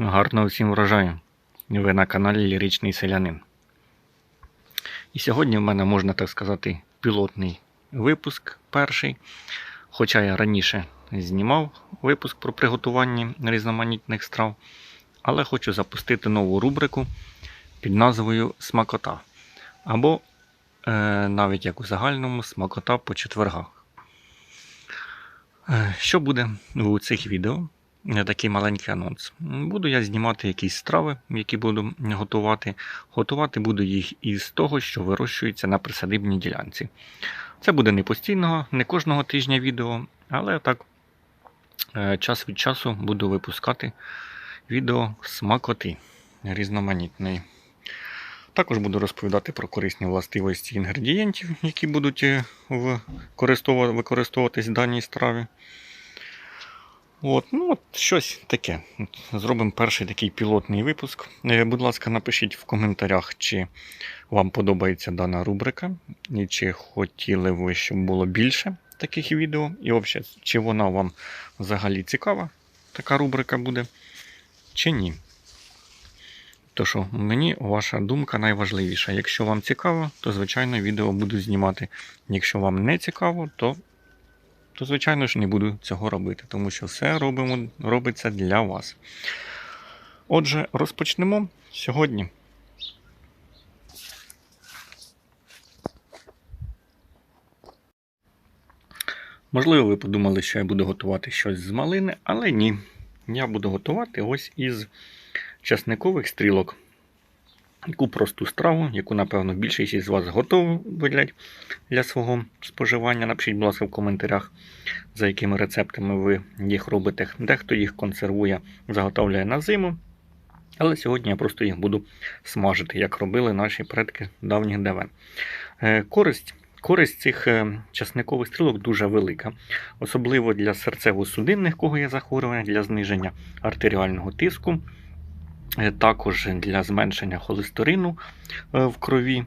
Гарного всім врожаю. Ви на каналі Ліричний Селянин. І сьогодні в мене, можна так сказати, пілотний випуск перший. Хоча я раніше знімав випуск про приготування різноманітних страв, але хочу запустити нову рубрику під назвою Смакота. Або е, навіть як у загальному смакота по четвергах. Е, Що буде у цих відео? Такий маленький анонс. Буду я знімати якісь страви, які буду готувати. Готувати буду їх із того, що вирощується на присадибній ділянці. Це буде не постійного, не кожного тижня відео, але так е, час від часу буду випускати відео смакоти різноманітної. Також буду розповідати про корисні властивості інгредієнтів, які будуть е, використовуватись в даній страві. От, ну от щось таке. От, Зробимо перший такий пілотний випуск. Е, Будь ласка, напишіть в коментарях, чи вам подобається дана рубрика, і чи хотіли ви, щоб було більше таких відео. І взагалі, чи вона вам взагалі цікава, така рубрика буде, чи ні. То що, мені ваша думка найважливіша. Якщо вам цікаво, то звичайно відео буду знімати. Якщо вам не цікаво, то то звичайно ж не буду цього робити, тому що все робимо, робиться для вас. Отже, розпочнемо сьогодні. Можливо, ви подумали, що я буду готувати щось з малини, але ні. Я буду готувати ось із часникових стрілок. Яку просту страву, яку, напевно, більшість із вас готовлять для свого споживання. Напишіть, будь ласка, в коментарях, за якими рецептами ви їх робите. Дехто їх консервує, заготовляє на зиму. Але сьогодні я просто їх буду смажити, як робили наші предки давніх давен. Е, Користь, користь цих е, часникових стрілок дуже велика, особливо для серцево-судинних, кого є захворювання, для зниження артеріального тиску, також для зменшення холестерину е, в крові.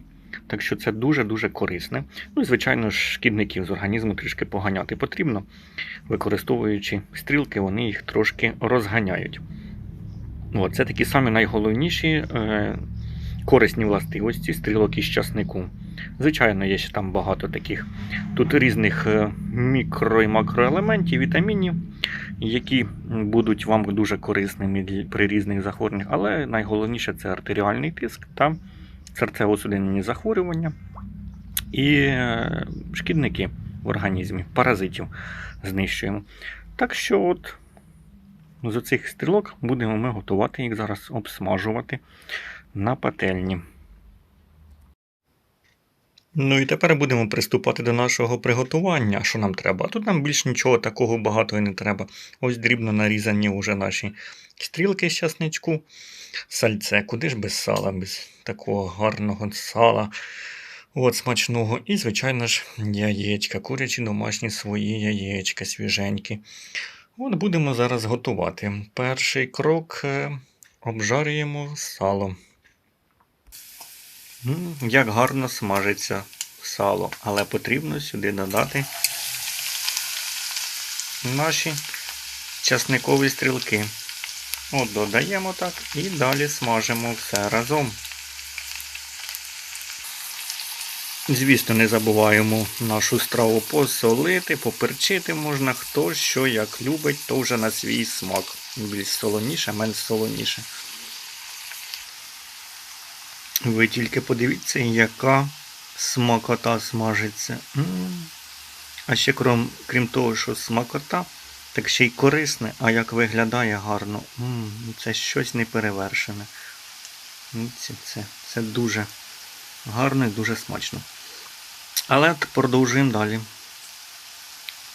Так що це дуже-дуже корисне. Ну і, звичайно ж, шкідників з організму трішки поганяти потрібно. Використовуючи стрілки, вони їх трошки розганяють. От, це такі самі найголовніші е, корисні властивості стрілок із часнику. Звичайно, є ще там багато таких тут різних е, мікро і макроелементів, вітамінів, які будуть вам дуже корисними при різних захворюваннях. Але найголовніше це артеріальний тиск та серцево-судинні захворювання і е, шкідники в організмі, паразитів знищуємо. Так що, от з оцих стрілок будемо ми готувати їх зараз обсмажувати на пательні. Ну і тепер будемо приступати до нашого приготування. Що нам треба? Тут нам більш нічого такого багато і не треба. Ось дрібно нарізані вже наші стрілки з часничку. Сальце, куди ж без сала, без такого гарного сала. От смачного. І, звичайно ж, яєчка, курячі домашні свої яєчка свіженькі. От будемо зараз готувати. Перший крок е, обжарюємо сало. Як гарно смажиться сало, але потрібно сюди додати наші часникові стрілки. От додаємо так і далі смажимо все разом. Звісно, не забуваємо нашу страву посолити, поперчити можна, хто що як любить, то вже на свій смак. Більш солоніше, менш солоніше. Ви тільки подивіться, яка смакота смажиться. М. А ще крім, крім того, що смакота, так ще й корисне, а як виглядає гарно. М, Це щось неперевершене. Це, це, це дуже гарно і дуже смачно. Але продовжуємо далі.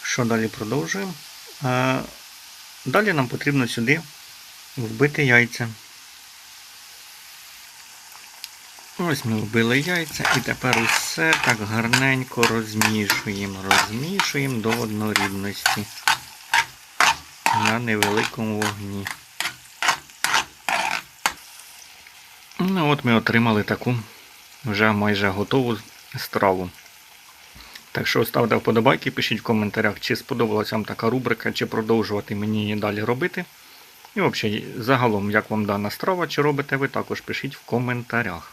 Що далі продовжуємо? Е, далі нам потрібно сюди вбити яйця. Ось ми вбили яйця і тепер усе так гарненько розмішуємо. Розмішуємо до однорідності на невеликому вогні. Ну от ми отримали таку вже майже готову страву. Так що ставте вподобайки, пишіть в коментарях, чи сподобалася вам така рубрика, чи продовжувати мені її далі робити. І взагалі, загалом, як вам дана страва, чи робите ви, також пишіть в коментарях.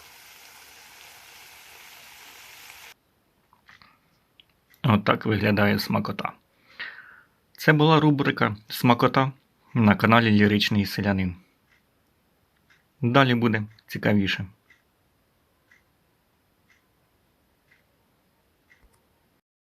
Отак виглядає смакота. Це була рубрика Смакота на каналі Ліричний Селянин. Далі буде цікавіше.